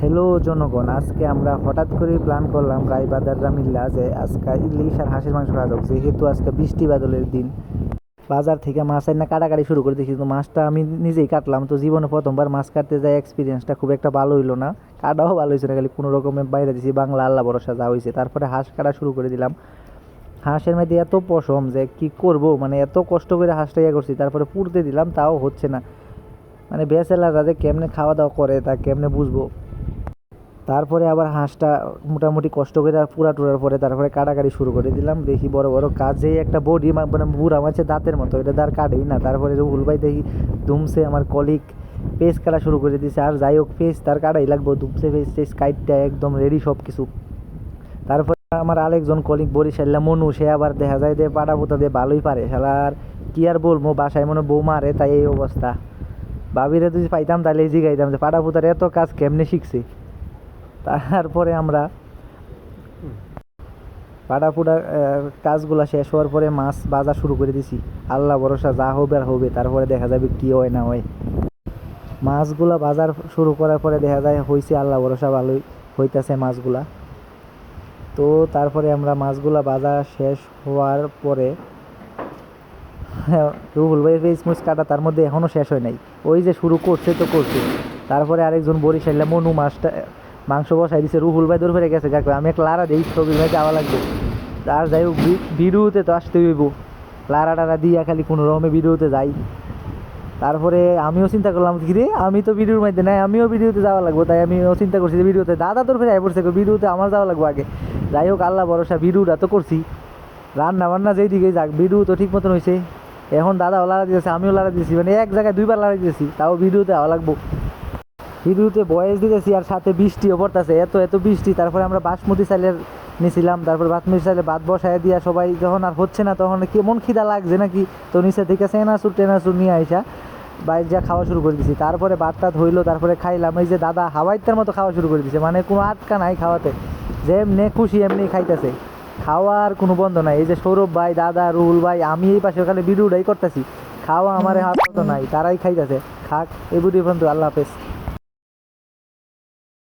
Hello জনগণ। আজকে আমরা হঠাৎ করে প্ল্যান করলাম রায়বাদাররা মিল্লা যে আজকে ইলিশ আর হাঁসের মাংস খাওয়া যাক। যেহেতু আজকে বৃষ্টি বাদলের দিন, বাজার থেকে মাছ আইনা কাটাকাটি শুরু করে দিয়েছি। কিন্তু মাছটা আমি নিজেই কাটলাম। তো জীবনে প্রথমবার মাছ কাটতে যাই এক্সপিরিয়েন্সটা খুব একটা ভালো হইল না। কাটাও ভালো হয়েছে না, খালি কোনো রকমের বাইরে দিয়েছি বাংলা আল্লাহ ভরসা যা হয়েছে তারপরে হাঁস কাটা শুরু করে দিলাম। হাঁসের মধ্যে এত পশম যে কি করব? মানে এত কষ্ট করে হাঁসটা ইয়ে করছি, তারপরে পুড়তে দিলাম, তাও হচ্ছে না। মানে বেসেলাররা যে কেমনে খাওয়া দাওয়া করে তা কেমনে বুঝব? তারপরে আবার হাঁসটা মোটামুটি কষ্ট করে পুরা টুরার পরে তারপরে কাটাকাটি শুরু করে দিলাম। দেখি বড় বড় কাজেই একটা বডি মানে বুড়া মাছের দাঁতের মতো, এটা তার কাটেই না। তারপরে রুহুল ভাই দেখি দুমসে আমার কলিক পেস কাটা শুরু করে দিয়েছে আর যাই হোক পেস তার কাটাই লাগবো, দুমসে পেস টেস কাইটটা একদম রেডি সব কিছু তারপরে আমার আরেকজন কলিগ বরিশাল্লা মনু, সে আবার দেখা যায় যে পাটা পোতা দিয়ে ভালোই পারে। শালার কি আর বলব, বাসায় মনে বউ মারে, তাই এই অবস্থা। ভাবিরে যদি পাইতাম তাহলে জিগাইতাম যে পাটা পোতার এত কাজ কেমনে শিখছি? তারপরে আমরা পাড়া পুড়া কাজগুলো শেষ হওয়ার পরে মাছ বাজার শুরু করে দিছি। আল্লাহ ভরসা, যা হবে আর হবে, তারপরে দেখা যাবে কি হয় না হয়। মাছগুলা বাজার শুরু করার পরে দেখা যায় হয়েছে আল্লাহ ভরসা, ভালোই হইতাছে মাছগুলা। তো তারপরে আমরা মাছগুলা বাজার শেষ হওয়ার পরে, রুহুল ভাইয়ের ফেস মুচ কাটা তার মধ্যে এখনও শেষ হয় নাই। ওই যে শুরু করছে তো করছে। তারপরে আরেকজন বরিশাল্লা মনু মাছটা মাংস বসাই দিছে, রুহুল ভাই দূর ফেরে গেছে, কাকু। আমি এক লারা দিই ছবির ভাই যাওয়া লাগবে। আর যাই হোক, বি- ভিডিওতে তো আসতে হইব। লারা টারা দিয়া খালি কোনো রকমে ভিডিওতে যাই। তারপরে আমিও চিন্তা করলাম, কি রে, আমি তো ভিডিওর মধ্যে নাই, আমিও ভিডিওতে যাওয়া লাগবো। তাই আমিও চিন্তা করছি যে ভিডিওতে দাদা তোর ফেরে পড়ছে ভিডিওতে আমার যাওয়া লাগবে আগে। যাই হোক, আল্লাহ ভরসা, ভিডিওটা তো করছি। রান্না বান্না যেই দিকে যাক, ভিডিও তো ঠিক মতন হয়েছে এখন দাদাও লাড়া দিয়েছে আমিও লাড়া দিয়েছি মানে এক জায়গায় দুইবার লাড়া দিয়েছি তাও ভিডিওতে আওয়া লাগবো। ভিডিওতে বয়স দিতেছি আর সাথে বৃষ্টিও পড়তেছে। এত এত বৃষ্টি, তারপরে আমরা বাসমতি চালের নিছিলাম, তারপর বাসমতি চালে ভাত বসায় দিয়া সবাই যখন আর হচ্ছে না তখন কেমন খিদা লাগছে নাকি? তো নিচে থেকে সেনাচুর টেনাসুর নিয়ে আইসা বাইরে যা খাওয়া শুরু করে দিছি। তারপরে ভাত টাত হইল, তারপরে খাইলাম। এই যে দাদা হাওয়াইতার মতো খাওয়া শুরু করে দিছে। মানে কোনো আটকা নাই খাওয়াতে। যেমনি খুশি, এমনি খাইতেছে। খাওয়ার কোনো বন্ধ নাই। এই যে সৌরভ ভাই, দাদা, রুহুল ভাই, আমি এই পাশে ওখানে ভিডিওটাই করতেছি। খাওয়া আমার হাত মতো নাই, তারাই খাইতেছে। খাক এই ভিডিও পর্যন্ত আল্লাহ হাফেজ।